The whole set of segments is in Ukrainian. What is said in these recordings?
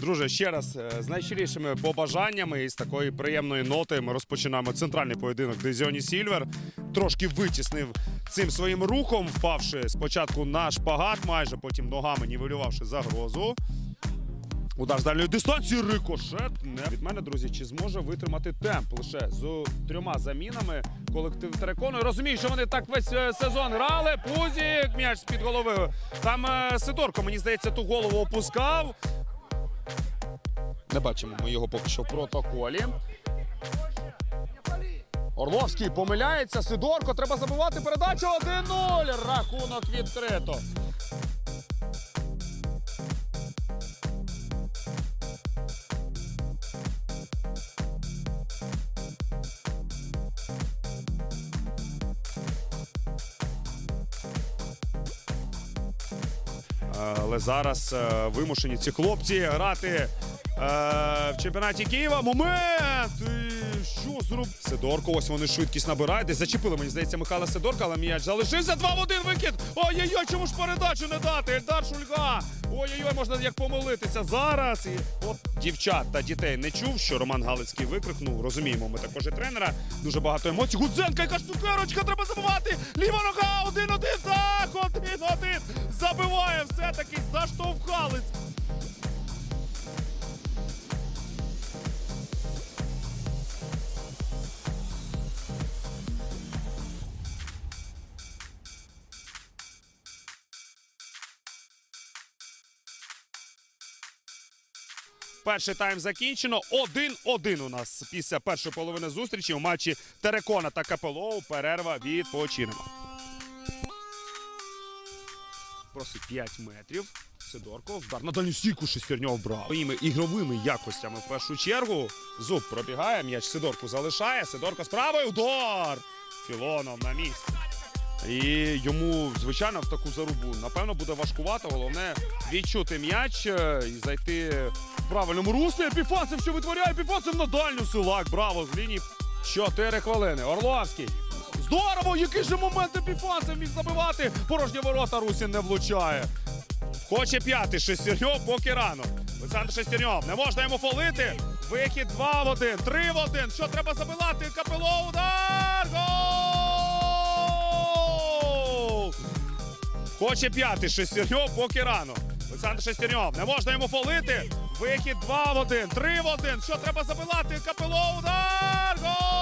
Друже, ще раз е, з найщирішими побажаннями і з такої приємної ноти ми розпочинаємо центральний поєдинок Дезіоні Сільвер. Трошки витіснив цим своїм рухом, впавши спочатку на шпагат, майже потім ногами нівелювавши загрозу. Удар з дальньої дистанції, рикошет. Не від мене, друзі, чи зможе витримати темп лише з трьома замінами колектив Терекону. Розумію, що вони так весь е, сезон грали. Пузік, м'яч з-під голови. Там е, Сидорко, мені здається, ту голову опускав. Не бачимо ми його поки що в протоколі. Орловський помиляється. Сидорко, треба забивати передачу 1-0. Рахунок відкрито. Але зараз е, вимушені ці хлопці грати в чемпіонаті Києва. Момент! Що зроб... Сидорко, ось вони швидкість набирають. Десь зачепили, мені здається, Михайла Сидорка, але м'яч залишився. 2 в 1 викид. Ой-ой-ой, чому ж передачу не дати? Ельдар Шульга. Ой-ой-ой, можна як помилитися зараз. І от дівчат та дітей не чув, що Роман Галицький викрикнув. Розуміємо, ми також і тренера. Дуже багато емоцій. Гудзенка, яка ж цукерочка, треба забивати. Ліва нога, один-один. Так, один-один. Забиває все-таки заштовхали. Перший тайм закінчено. 1-1 у нас після першої половини зустрічі у матчі Терекона та КПЛО. Перерва відпочинемо. Просить 5 метрів. Сидорко вдар на дальню стійку шестерньов брав. Своїми ігровими якостями в першу чергу. Зуб пробігає, м'яч Сидорку залишає. Сидорко з правою удар. Філонов на місці. І йому, звичайно, в таку зарубу, напевно, буде важкувато. Головне відчути м'яч е, і зайти в правильному руслі. Епіфанцев, що витворяє Епіфанцев на дальню силак. Браво! З лінії 4 хвилини. Орловський. Здорово! Який же момент Епіфанцев міг забивати. Порожні ворота Русін не влучає. Хоче п'ятий Шестерньов, поки рано. Олександр Шестерньов, не можна йому фолити. Вихід 2 в 1, 3 в 1. Що треба забивати? Капело удар! Гол! Хоче п'ятий Шестерньов, поки рано. Олександр Шестерньов, не можна йому полити. Вихід 2 в 1, 3 в 1. Що треба забивати? Капело удар! Гол!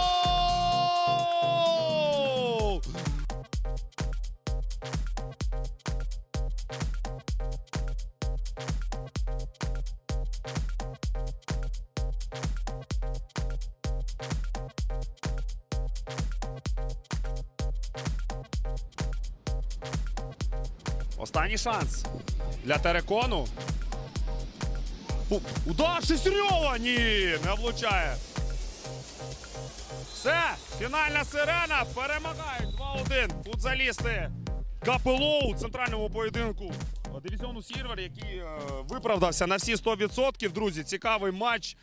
Останній шанс для Терекону. Удар Шестерньова! Ні, не влучає. Все, фінальна сирена. Перемагають 2-1 футзалісти КПЛО у центральному поєдинку дивізіону Сірвер, який е, виправдався на всі 100%. Друзі, цікавий матч.